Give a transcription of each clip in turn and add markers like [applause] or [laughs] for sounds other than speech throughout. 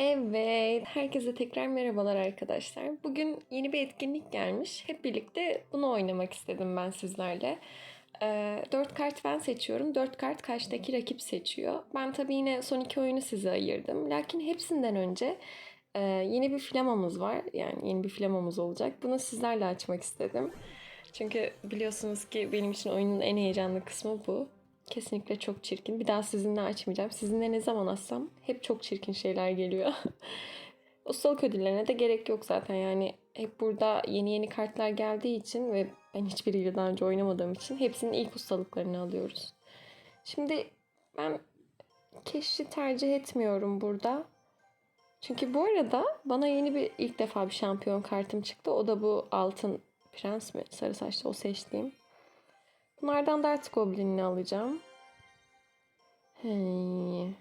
Evet, herkese tekrar merhabalar arkadaşlar. Bugün yeni bir etkinlik gelmiş. Hep birlikte bunu oynamak istedim ben sizlerle. Ee, 4 kart ben seçiyorum. 4 kart karşıdaki rakip seçiyor. Ben tabii yine son iki oyunu size ayırdım. Lakin hepsinden önce e, yeni bir flamamız var. Yani yeni bir flamamız olacak. Bunu sizlerle açmak istedim. Çünkü biliyorsunuz ki benim için oyunun en heyecanlı kısmı bu. Kesinlikle çok çirkin. Bir daha sizinle açmayacağım. Sizinle ne zaman açsam hep çok çirkin şeyler geliyor. [laughs] Ustalık ödüllerine de gerek yok zaten. Yani hep burada yeni yeni kartlar geldiği için ve ben hiçbiriyle daha önce oynamadığım için hepsinin ilk ustalıklarını alıyoruz. Şimdi ben keşi tercih etmiyorum burada. Çünkü bu arada bana yeni bir ilk defa bir şampiyon kartım çıktı. O da bu altın prens mi? Sarı saçlı o seçtiğim. Bunlardan Dart Goblin'ini alacağım. Hey.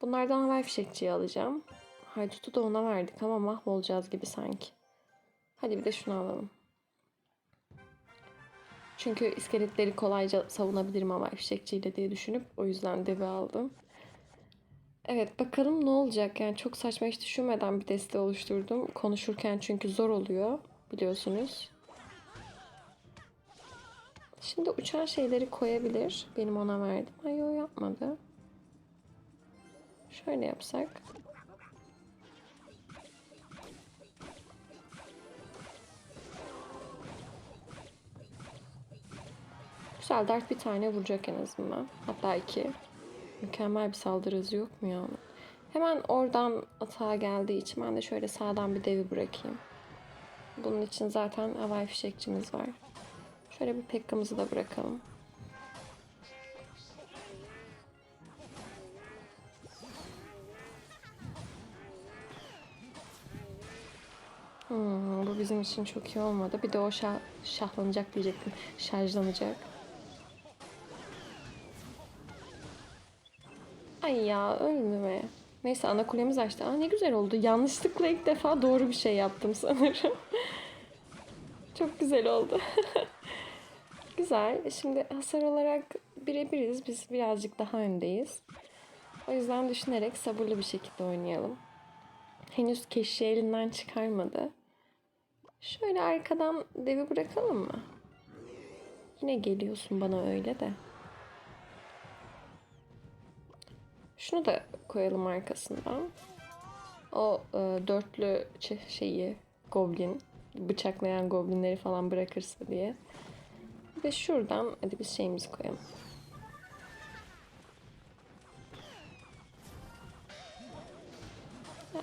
Bunlardan havai fişekçiyi alacağım. Haydut'u da ona verdik ama mahvolacağız gibi sanki. Hadi bir de şunu alalım. Çünkü iskeletleri kolayca savunabilirim havai fişekçiyle diye düşünüp o yüzden devi aldım. Evet bakalım ne olacak. Yani çok saçma hiç düşünmeden bir deste oluşturdum. Konuşurken çünkü zor oluyor biliyorsunuz. Şimdi uçan şeyleri koyabilir. Benim ona verdim. Ay o yapmadı. Şöyle yapsak. Güzel dart bir tane vuracak en azından. Hatta iki. Mükemmel bir saldırı hızı yok mu ya? onun? Hemen oradan atağa geldiği için ben de şöyle sağdan bir devi bırakayım. Bunun için zaten havai fişekçimiz var. Şöyle bir pekkamızı da bırakalım. Hmm, bu bizim için çok iyi olmadı. Bir de o şah, şahlanacak diyecektim. Şarjlanacak. Ay ya ölmeme. Neyse ana kulemiz açtı. Aa ne güzel oldu. Yanlışlıkla ilk defa doğru bir şey yaptım sanırım. [laughs] Çok güzel oldu. [laughs] güzel. Şimdi hasar olarak birebiriz. Biz birazcık daha öndeyiz. O yüzden düşünerek sabırlı bir şekilde oynayalım. Henüz keşi elinden çıkarmadı. Şöyle arkadan devi bırakalım mı? Yine geliyorsun bana öyle de. Şunu da koyalım arkasından. O e, dörtlü şeyi goblin bıçaklayan goblinleri falan bırakırsa diye. Ve şuradan hadi biz şeyimizi koyalım.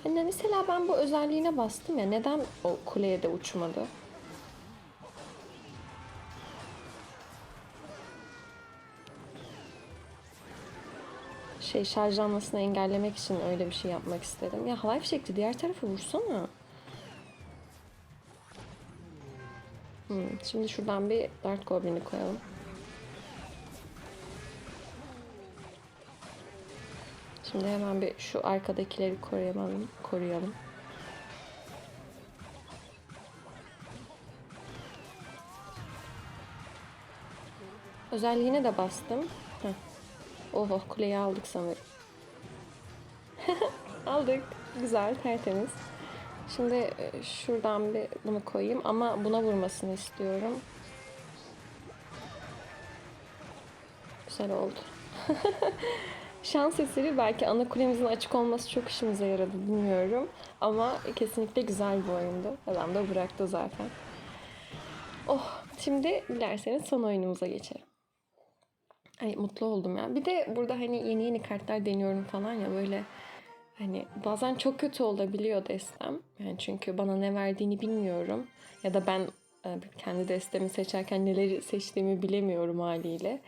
Yani mesela ben bu özelliğine bastım ya neden o kuleye de uçmadı? Şey şarjlanmasını engellemek için öyle bir şey yapmak istedim. Ya havai fişekti diğer tarafı vursana. Hmm, şimdi şuradan bir Dart Goblin'i koyalım. Şimdi hemen bir şu arkadakileri koruyalım. koruyalım. Özelliğine de bastım. Heh. Oh, oh kuleyi aldık sanırım. [laughs] aldık. Güzel, tertemiz. Şimdi e, şuradan bir bunu koyayım ama buna vurmasını istiyorum. Güzel oldu. [laughs] Şans eseri belki ana kulemizin açık olması çok işimize yaradı bilmiyorum. Ama kesinlikle güzel bir oyundu. Adam da bıraktı zaten. Oh, şimdi dilerseniz son oyunumuza geçelim. Ay mutlu oldum ya. Bir de burada hani yeni yeni kartlar deniyorum falan ya böyle Hani bazen çok kötü olabiliyor destem. Yani çünkü bana ne verdiğini bilmiyorum. Ya da ben e, kendi destemi seçerken neleri seçtiğimi bilemiyorum haliyle.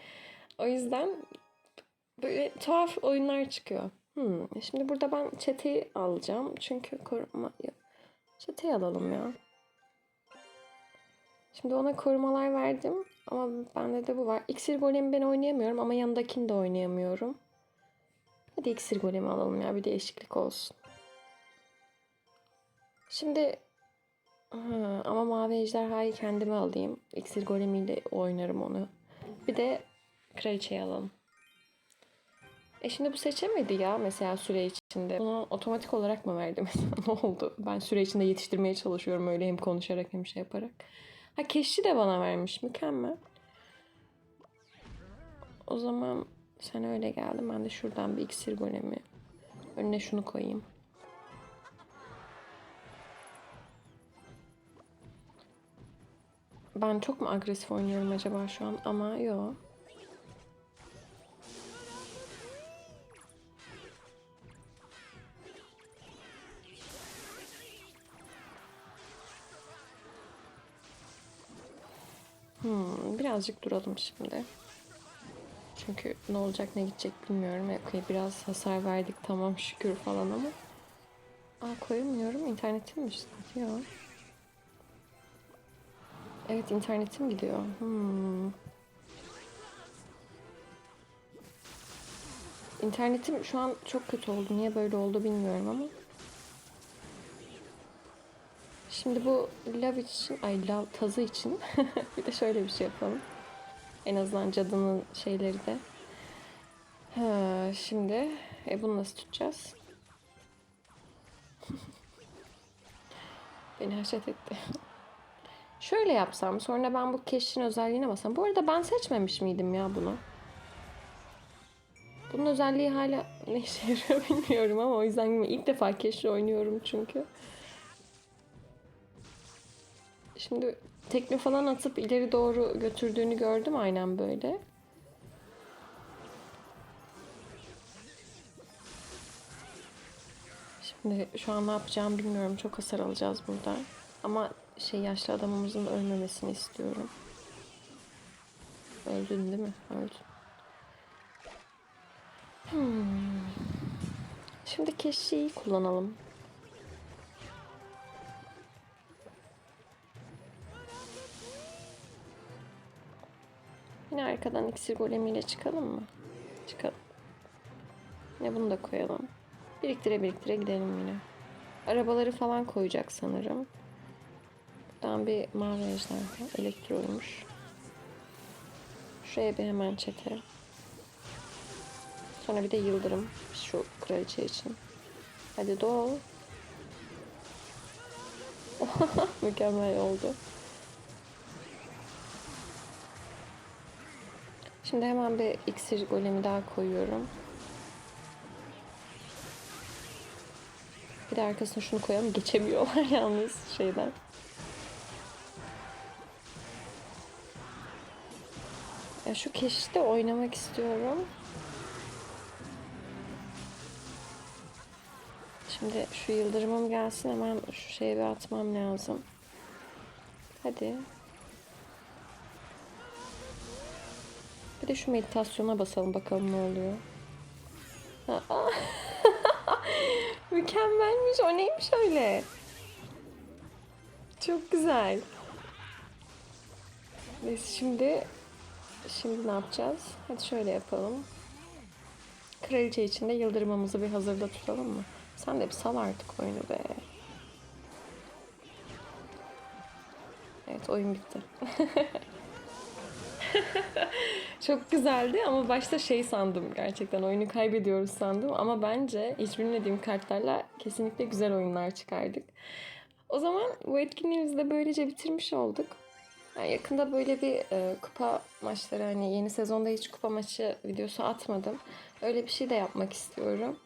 O yüzden böyle tuhaf oyunlar çıkıyor. Hmm. Şimdi burada ben çeteyi alacağım. Çünkü koruma... Çeteyi alalım ya. Şimdi ona korumalar verdim. Ama bende de bu var. İksir golemi ben oynayamıyorum ama yanındakini de oynayamıyorum. Hadi iksir golemi alalım ya bir değişiklik olsun. Şimdi ha, ama mavi ejderhayı kendime alayım. İksir golemiyle oynarım onu. Bir de kraliçeyi alalım. E şimdi bu seçemedi ya mesela süre için. içinde. Bunu otomatik olarak mı verdi mesela? [laughs] ne oldu? Ben süre içinde yetiştirmeye çalışıyorum öyle hem konuşarak hem şey yaparak. Ha keşi de bana vermiş. Mükemmel. O zaman sen öyle geldin. Ben de şuradan bir iksir golemi. Önüne şunu koyayım. Ben çok mu agresif oynuyorum acaba şu an? Ama yok. Hmm, birazcık duralım şimdi. Çünkü ne olacak ne gidecek bilmiyorum. Okey biraz hasar verdik tamam şükür falan ama. Aa koyamıyorum. İnternetim mi yok. Evet internetim gidiyor. Hmm. İnternetim şu an çok kötü oldu. Niye böyle oldu bilmiyorum ama. Şimdi bu lav için, ay lav tazı için [laughs] bir de şöyle bir şey yapalım. En azından cadının şeyleri de. Ha, şimdi e bunu nasıl tutacağız? [laughs] Beni haşet etti. Şöyle yapsam sonra ben bu keşin özelliğine basam. Bu arada ben seçmemiş miydim ya bunu? Bunun özelliği hala ne işe yarıyor [laughs] bilmiyorum ama o yüzden ilk defa keşi oynuyorum çünkü. Şimdi tekme falan atıp ileri doğru götürdüğünü gördüm aynen böyle. Şimdi şu an ne yapacağımı bilmiyorum. Çok hasar alacağız burada. Ama şey yaşlı adamımızın ölmemesini istiyorum. Öldün değil mi? Öldün. Hmm. Şimdi keşiyi kullanalım. Yine arkadan iksir golemiyle çıkalım mı? Çıkalım. Yine bunu da koyalım. Biriktire biriktire gidelim yine. Arabaları falan koyacak sanırım. Buradan bir mavi ejderha. Elektroymuş. Şuraya bir hemen çete. Sonra bir de yıldırım. Şu kraliçe için. Hadi doğ. [laughs] Mükemmel oldu. Şimdi hemen bir iksir golemi daha koyuyorum. Bir de arkasına şunu koyalım. Geçemiyorlar [laughs] yalnız şeyden. Ya şu keşişte oynamak istiyorum. Şimdi şu yıldırımım gelsin hemen şu şeye bir atmam lazım. Hadi. Bir de şu meditasyona basalım bakalım ne oluyor. Aa. [laughs] Mükemmelmiş. O neymiş öyle? Çok güzel. Biz şimdi şimdi ne yapacağız? Hadi şöyle yapalım. Kraliçe için de yıldırmamızı bir hazırda tutalım mı? Sen de bir sal artık oyunu be. Evet oyun bitti. [laughs] [laughs] Çok güzeldi ama başta şey sandım gerçekten oyunu kaybediyoruz sandım ama bence hiç bilmediğim kartlarla kesinlikle güzel oyunlar çıkardık. O zaman bu etkinliğimizi de böylece bitirmiş olduk. Yani yakında böyle bir e, kupa maçları hani yeni sezonda hiç kupa maçı videosu atmadım. Öyle bir şey de yapmak istiyorum.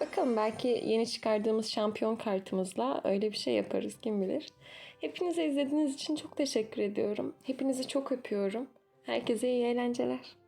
Bakalım belki yeni çıkardığımız şampiyon kartımızla öyle bir şey yaparız kim bilir. Hepinize izlediğiniz için çok teşekkür ediyorum. Hepinizi çok öpüyorum. Herkese iyi eğlenceler.